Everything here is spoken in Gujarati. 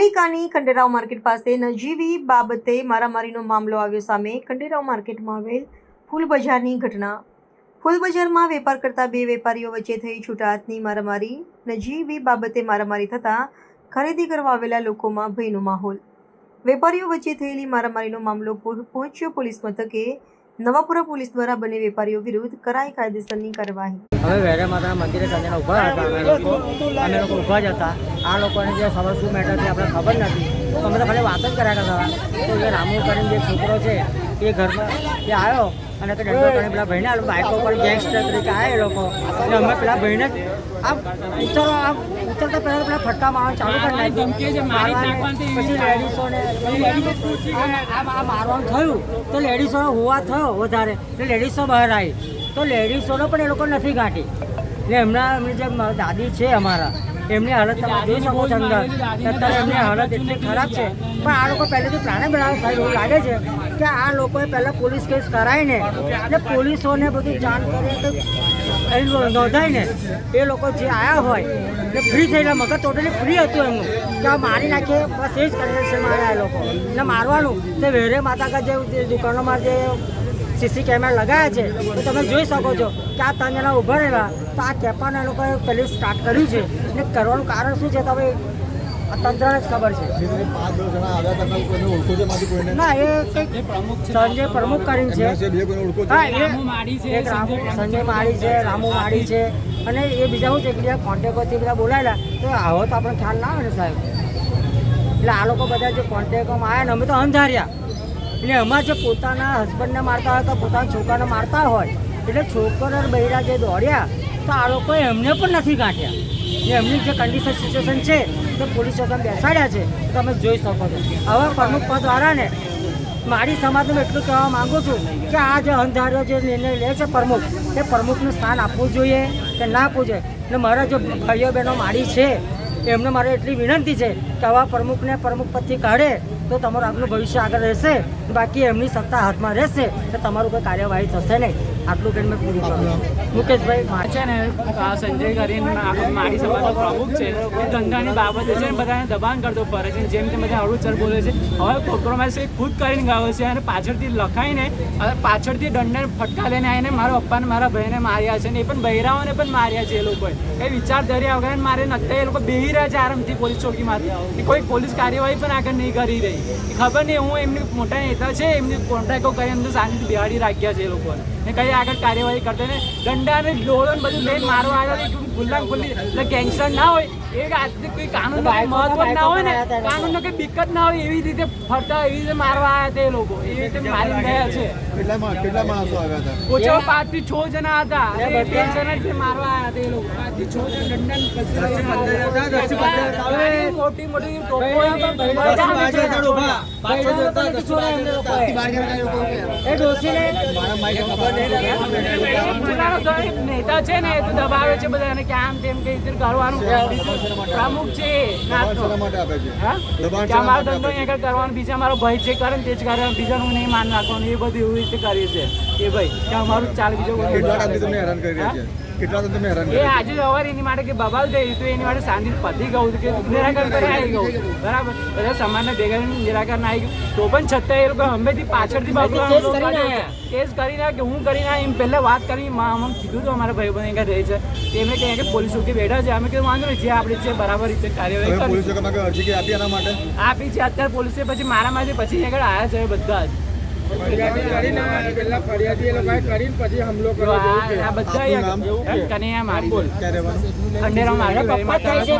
પાલિકાની ખંડેરાવ માર્કેટ પાસે નજીવી બાબતે મારામારીનો મામલો આવ્યો સામે ખંડેરાવ માર્કેટમાં આવેલ ફૂલ બજારની ઘટના. ફૂલ બજારમાં વેપાર કરતા બે વેપારીઓ વચ્ચે થઈ છૂટાહાથની મારામારી નજીવી બાબતે મારામારી થતાં ખરીદી કરવા આવેલા લોકોમાં ભયનો માહોલ. વેપારીઓ વચ્ચે થયેલી મારામારીનો મામલો પહોંચ્યો પોલીસ મથકે. નવાપુરા પોલીસ દ્વારા બંને વેપારીઓ વિરુદ્ધ કરાઈ કાયદેસરની કાર્યવાહી. હવે વેરે માતાના મંદિરે ઊભા હતા. અમે લોકો અમે જ હતા. આ લોકોને જે ખબર શું મેટર છે આપણે ખબર નથી. તો અમે તો ખાલી વાત જ કર્યા કરતા તો એ રામુ કરીને જે છોકરો છે એ ઘરમાં એ આવ્યો અને તો ડંડો કરીને પેલા ભાઈને બાઇકો પર ગેંગસ્ટર તરીકે આવ્યા એ લોકો. અને અમે પેલા ભાઈને જ આમ ઉતરો આમ ઉતરતા પહેલાં પેલા ફટકા મારવાનું ચાલુ કરી નાખ્યું. મારવાને પછી લેડીસોને આમ આ મારવાનું થયું. તો લેડીસોનો હોવા થયો વધારે. એટલે લેડીસો બહાર આવી. તો લેડીસોનો પણ એ લોકો નથી ગાંઠી. એટલે એમના એમની જે દાદી છે અમારા એમની હાલત તમે જોઈ શકો છો અંદર. અત્યારે એમની હાલત એટલી ખરાબ છે. પણ આ લોકો પહેલેથી પ્લાને બરાબર સાહેબ એવું લાગે છે કે આ લોકોએ પહેલાં પોલીસ કેસ કરાવીને એટલે પોલીસોને બધું જાણ કરી તો એ એ લોકો જે આવ્યા હોય એટલે ફ્રી થયેલા મગજ ટોટલી ફ્રી હતું એમનું. કે મારી નાખીએ, બસ એ જ કરીને છે મારા એ લોકો. એટલે મારવાનું, તે વેરે માતા કા જે દુકાનોમાં જે સીસી કેમેરા લગાવ્યા છે, તો તમે જોઈ શકો છો કે આ ત્રણ જણા ઊભા રહેલા. તો આ કેપાને લોકોએ પહેલું સ્ટાર્ટ કર્યું છે. અને કરવાનું કારણ શું છે, તમે તંત્રને જ ખબર છે. ના સંજય પ્રમુખ કરીને છે. સંજય માળી છે, રામુ માળી છે. અને એ બીજા શું છે કે બીજા કોન્ટેક્ટોથી બધા બોલાયેલા. તો આવો તો આપણે ખ્યાલ ના આવે ને સાહેબ. એટલે આ લોકો બધા જે કોન્ટેક્ટમાં આવ્યા ને, અમે તો અંધાર્યા. એટલે એમાં જે પોતાના હસબન્ડને મારતા હોય કે પોતાના છોકરાને મારતા હોય, એટલે છોકરા બૈરા જે દોડ્યા, તો આ લોકોએ એમને પણ નથી કાઢ્યા એટલે એમની જે કન્ડિશન સિચ્યુએશન છે, તે પોલીસો તમે બેસાડ્યા છે તમે જોઈ શકો છો. હવે પ્રમુખ પદ દ્વારાને મારી સમાજને એટલું કહેવા માંગુ છું કે આ જે અંધાર્યો જે નિર્ણય લે છે પ્રમુખ, એ પ્રમુખને સ્થાન આપવું જોઈએ કે ના આપવું જોઈએ. ને મારા જે ભાઈઓ બહેનો મારી છે, એમને મારે એટલી વિનંતી છે કે આવા પ્રમુખને પ્રમુખ પદથી કાઢે તો તમારું આગલું ભવિષ્ય આગળ રહેશે બાકી એમની સત્તા હાથમાં રહેશે તો તમારું કોઈ કાર્યવાહી થશે નહીં. આટલું કહીને મેં પૂરું કરું મુકેશભાઈ છે ને સંજય કરીને મારી સભાનો પ્રમુખ છે. એ ધંધાની બાબતે છે ને બધાને દબાણ કરતો ફરે છે. જેમ કે બધા અરુચર બોલે છે. હવે કોમ્પ્રોમાઇઝ એ ખુદ કરીને ગયો છે અને પાછળથી લખાઈને પાછળથી દંડને ફટકા લઈને આવીને મારા પપ્પાને મારા ભાઈને માર્યા છે ને એ પણ બહેરાઓને પણ માર્યા છે એ લોકોએ. એ વિચાર ધર્યા વગર મારે નથી એ લોકો બેહી રહ્યા છે આરામથી પોલીસ ચોકીમાંથી. કોઈ પોલીસ કાર્યવાહી પણ આગળ નહીં કરી રહી. ખબર નહીં હું એમની મોટા નેતા છે એમની કોન્ટ્રાક્ટો કરી એમને શાંતિ બિહાડી રાખ્યા છે એ લોકોને ને કઈ આગળ કાર્યવાહી કરશે ને? દંડા ને ડોળો ને બધું લઈને મારવા આવ્યા ખુલ્લા ખુલ્લી એટલે ગેંગસ્ટર ના હોય એ આજથી કોઈ કાનૂન મહત્વ ના હોય ને કાનૂન કઈ દિક્કત ના હોય એવી રીતે ફરતા એવી રીતે મારવા આવ્યા હતા એ લોકો. એવી રીતે મારી ગયા છે? કેટલા માણસો આવ્યા હતા? ઓછો પાંચથી છ જણા હતા. બે જણા જ મારવા આવ્યા હતા એ લોકો. પાંચથી છ જણા મોટી મોટી ટોપો નેતા છે ને એ તો દબાવે છે બધાને. કે આમ તેમ કઈ રીતે કરવાનું પ્રમુખ છે છે? કે અમારો ધંધો અહીંયા કરવાનો બીજા મારો ભાઈ જે કરે ને તે જ કરે બીજાનું નહીં માન રાખવાનું એ બધું એવી રીતે કરીએ છે એ ભાઈ કે અમારું ચાલ બીજો કોઈ કેટલા ટાઈમથી તમને હેરાન કરી રહ્યા છે? કેટલા ટાઈમથી તમે હેરાન કરી આજે સવારે એની માટે કે બબાલ થઈ તો એની માટે શાંતિ પતી ગયું કે નિરાકરણ કરી આવી ગયું. બરાબર. બધા સમાજના ભેગા નિરાકરણ આવી ગયું. તો પણ છતાં એ લોકો હંમેથી પાછળથી બાબુ કેસ કરીને કે હું કરીને એમ પહેલાં વાત કરી. મા અમને કીધું તો અમારા ભાઈ બંધ રહે છે. તેમને કહે કે પોલીસ ચોકી બેઠા છે. અમે કીધું વાંધો નહીં જે આપણી છે બરાબર રીતે કાર્યવાહી પોલીસ કરીશું ચોકીમાં કોઈ અરજી કે આપી એના માટે? આપી છે. અત્યારે પોલીસે પછી મારા માંથી પછી આગળ આવ્યા છે બધા જ. જો આ આ બધા આપનું નામ? કનૈયા મારી ક્યાં રહેવાનું ખંડેરાવ મારી પપ્પા થાય છે.